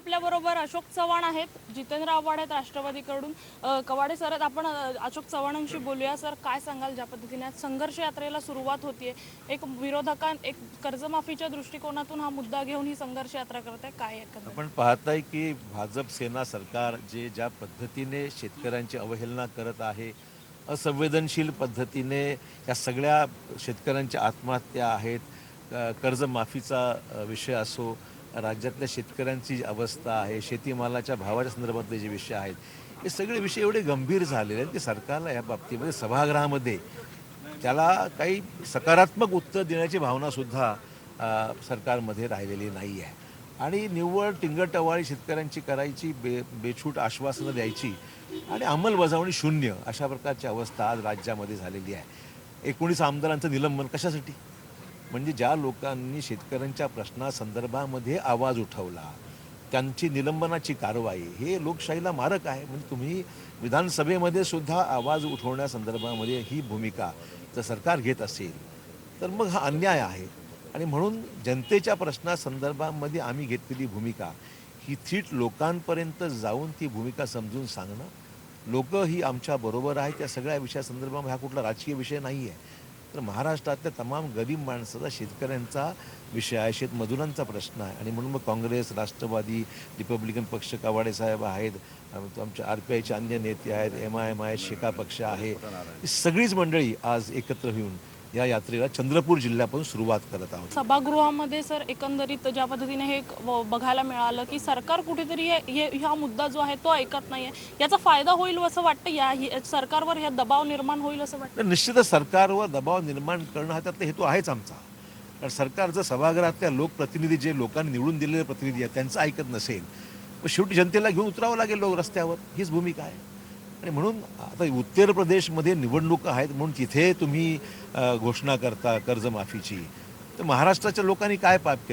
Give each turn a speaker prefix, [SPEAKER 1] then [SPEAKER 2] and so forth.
[SPEAKER 1] आपल्याबरोबर अशोक चव्हाण आहेत जितेंद्र आव्हाड आहेत राष्ट्रवादीकडून. कवाडे सर आपण अशोक चव्हाणांशी बोलूया. सर काय सांगाल? ज्या पद्धतीने आज संघर्ष यात्रेला सुरुवात होतीये एक विरोधकां एक कर्जमाफीच्या दृष्टिकोनातून हा मुद्दा घेऊन ही संघर्ष यात्रा करत आहे. काय
[SPEAKER 2] आपण पाहताय की भाजप सेना सरकार जे ज्या पद्धतीने शेतकऱ्यांची अवहेलना करत आहे असंवेदनशील पद्धतीने या सगळ्या शेतकऱ्यांच्या आत्महत्या आहेत कर्जमाफीचा विषय असो राज्यातल्या शेतकऱ्यांची जी अवस्था आहे शेतीमालाच्या भावाच्या संदर्भातले जे विषय आहेत हे सगळे विषय एवढे गंभीर झालेले आहेत की सरकारला या बाबतीमध्ये सभागृहामध्ये त्याला काही सकारात्मक उत्तर देण्याची भावनासुद्धा सरकारमध्ये राहिलेली नाही आहे. आणि निव्वळ टिंगटवाळी शेतकऱ्यांची करायची बे बेछूट आश्वासनं द्यायची आणि अंमलबजावणी शून्य अशा प्रकारची अवस्था आज राज्यामध्ये झालेली आहे. एकोणीस आमदारांचं निलंबन कशासाठी? म्हणजे ज्या लोकांनी शेतकऱ्यांच्या प्रश्नासंदर्भामध्ये आवाज उठवला त्यांची निलंबनाची कारवाई हे लोकशाहीला मारक आहे. म्हणजे तुम्ही विधानसभेमध्ये सुद्धा आवाज उठवण्यासंदर्भामध्ये ही भूमिका जर सरकार घेत असेल तर मग हा अन्याय आहे. आणि म्हणून जनतेच्या प्रश्नासंदर्भामध्ये आम्ही घेतलेली भूमिका ही थीट लोकांपर्यंत जाऊन ती भूमिका समजून सांगणं लोक ही आमच्या बरोबर आहे त्या सगळ्या विषयासंदर्भामध्ये हा कुठला राजकीय विषय नाही आहे तर महाराष्ट्रातल्या तमाम गरीब माणसाचा शेतकऱ्यांचा विषय आहे. शेतमजुरांचा प्रश्न आहे. आणि म्हणून मग काँग्रेस राष्ट्रवादी रिपब्लिकन पक्ष कवाडे साहेब आहेत. आम- आमच्या आर पी आयचे अन्य नेते आहेत. एम आय एम आय शेका पक्ष आहे. ही सगळीच मंडळी आज एकत्र येऊन या यात्रेला चंद्रपूर जिल्ह्यापासून सुरुवात करत आहोत.
[SPEAKER 1] सभागृहामध्ये सर एकंदरीत ज्या पद्धतीने हे बघायला मिळालं की सरकार कुठेतरी हे मुद्दा जो आहे तो ऐकत नाहीये. याचा फायदा होईल असं वाटतं? या सरकारवर हे दबाव निर्माण होईल असं वाटतं?
[SPEAKER 2] तर निश्चितच सरकारवर दबाव निर्माण करणं हा त्यातला हेतू आहेच आमचा. कारण सरकारचं सभागृहातल्या लोकप्रतिनिधी जे लोकांनी निवडून दिलेले प्रतिनिधी आहेत त्यांचं ऐकत नसेल शेवटी जनतेला घेऊन उतरावं लागेल लोक रस्त्यावर. हीच भूमिका आहे. आणि म्हणून आता उत्तर प्रदेशमध्ये निवडणुका आहेत म्हणून तिथे तुम्ही घोषणा करता कर्जमाफीची. तर महाराष्ट्राच्या लोकांनी काय पाप केलं?